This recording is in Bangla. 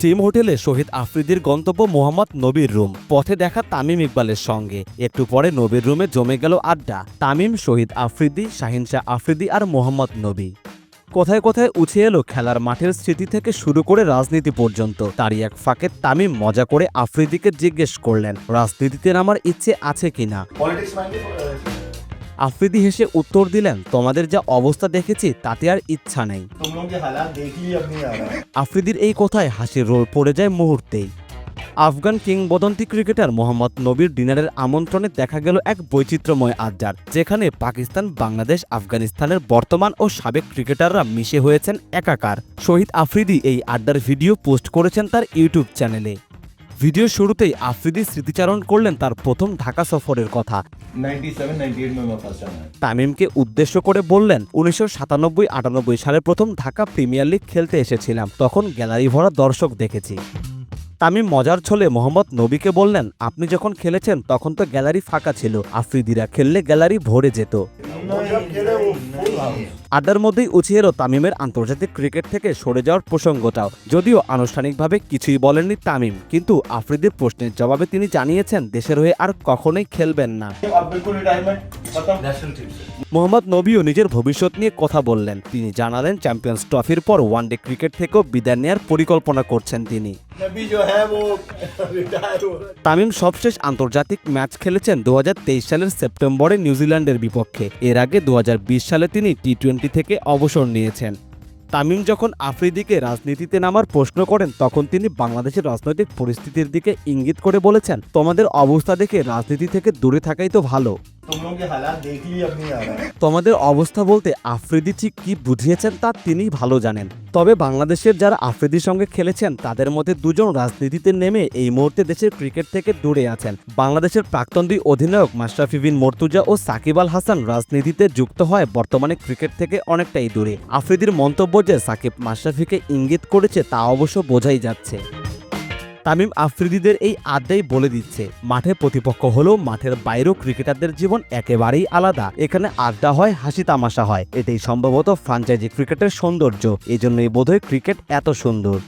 টিম হোটেলে শহীদ আফ্রিদির গন্তব্য মোহাম্মদ নবীর রুম। পথে দেখা তামিম ইকবালের সঙ্গে। একটু পরে নবীর রুমে জমে গেল আড্ডা। তামিম, শহীদ আফ্রিদি শাহিন শাহ আফ্রিদি আর মোহাম্মদ নবী। কোথায় কোথায় উঠে এলো খেলার মাঠের স্মৃতি থেকে শুরু করে রাজনীতি পর্যন্ত। তারই এক ফাঁকে তামিম মজা করে আফ্রিদিকে জিজ্ঞেস করলেন, রাজনীতিতে নামার ইচ্ছে আছে কিনা? আফ্রিদি হেসে উত্তর দিলেন তোমাদের যা অবস্থা দেখেছি তাতে আর ইচ্ছা নেই। আফ্রিদির এই কথায় হাসির রোল পড়ে যায় মুহূর্তেই। আফগান কিংবদন্তি ক্রিকেটার মোহাম্মদ নবীর ডিনারের আমন্ত্রণে দেখা গেল এক বৈচিত্র্যময় আড্ডার যেখানে পাকিস্তান বাংলাদেশ আফগানিস্তানের বর্তমান ও সাবেক ক্রিকেটাররা মিশে হয়েছেন একাকার। শহীদ আফ্রিদি এই আড্ডার ভিডিও পোস্ট করেছেন তার ইউটিউব চ্যানেলে। ভিডিও শুরুতেই আফ্রিদি স্মৃতিচারণ করলেন তার প্রথম ঢাকা সফরের কথা। তামিমকে উদ্দেশ্য করে বললেন উনিশশো সাতানব্বই আটানব্বই সালে প্রথম ঢাকা প্রিমিয়ার লিগ খেলতে এসেছিলাম তখন গ্যালারি ভরা দর্শক দেখেছি। তামিম মজার ছলে মোহাম্মদ নবীকে বললেন আপনি যখন খেলেছেন তখন তো গ্যালারি ফাঁকা ছিল আফ্রিদিরা খেললে গ্যালারি ভরে যেত। আড্ডার মধ্যেই উচিয়েরও তামিমের আন্তর্জাতিক ক্রিকেট থেকে সরে যাওয়ার প্রসঙ্গটাও। যদিও আনুষ্ঠানিকভাবে কিছুই বলেননি তামিম, কিন্তু আফ্রিদির প্রশ্নের জবাবে তিনি জানিয়েছেন, দেশের হয়ে আর কখনোই খেলবেন না। মোহাম্মদ নবীও নিজের ভবিষ্যৎ নিয়ে কথা বললেন। তিনি জানালেন চ্যাম্পিয়ন্স ট্রফির পর ওয়ান ডে ক্রিকেট থেকেও বিদায় নেয়ার পরিকল্পনা করছেন তিনি। তামিম সবশেষ আন্তর্জাতিক ম্যাচ খেলেছেন দু হাজার তেইশ সালের সেপ্টেম্বরে নিউজিল্যান্ডের বিপক্ষে। এর আগে দু হাজার বিশ সালে তিনি টি টোয়েন্টি থেকে অবসর নিয়েছেন। তামিম যখন আফ্রিদিকে রাজনীতিতে নামার প্রশ্ন করেন তখন তিনি বাংলাদেশের রাজনৈতিক পরিস্থিতির দিকে ইঙ্গিত করে বলেছেন তোমাদের অবস্থা দেখে রাজনীতি থেকে দূরে থাকাই তো ভালো। তোমাদের অবস্থা বলতে আফ্রিদি ঠিক কি বুঝিয়েছেন তা তিনি ভালো জানেন। তবে বাংলাদেশের যারা আফ্রিদির সঙ্গে খেলেছেন, তাদের মধ্যে দুজন রাজনীতিতে নেমে এই মুহূর্তে দেশের ক্রিকেট থেকে দূরে আছেন। বাংলাদেশের প্রাক্তন দুই অধিনায়ক মাশরাফি বিন মর্তুজা ও সাকিব আল হাসান রাজনীতিতে যুক্ত হয় বর্তমানে ক্রিকেট থেকে অনেকটাই দূরে। আফ্রিদির মন্তব্য যে সাকিব মাশরাফিকে ইঙ্গিত করেছে তা অবশ্য বোঝাই যাচ্ছে। তামিম আফ্রিদিদের এই আড্ডাই বলে দিচ্ছে। মাঠে প্রতিপক্ষ হলেও মাঠের বাইরেও ক্রিকেটারদের জীবন একেবারেই আলাদা। এখানে আড্ডা হয়, হাসি তামাশা হয়। এটাই সম্ভবত ফ্রাঞ্চাইজি ক্রিকেটের সৌন্দর্য। এজন্যই বোধহয় ক্রিকেট এত সুন্দর।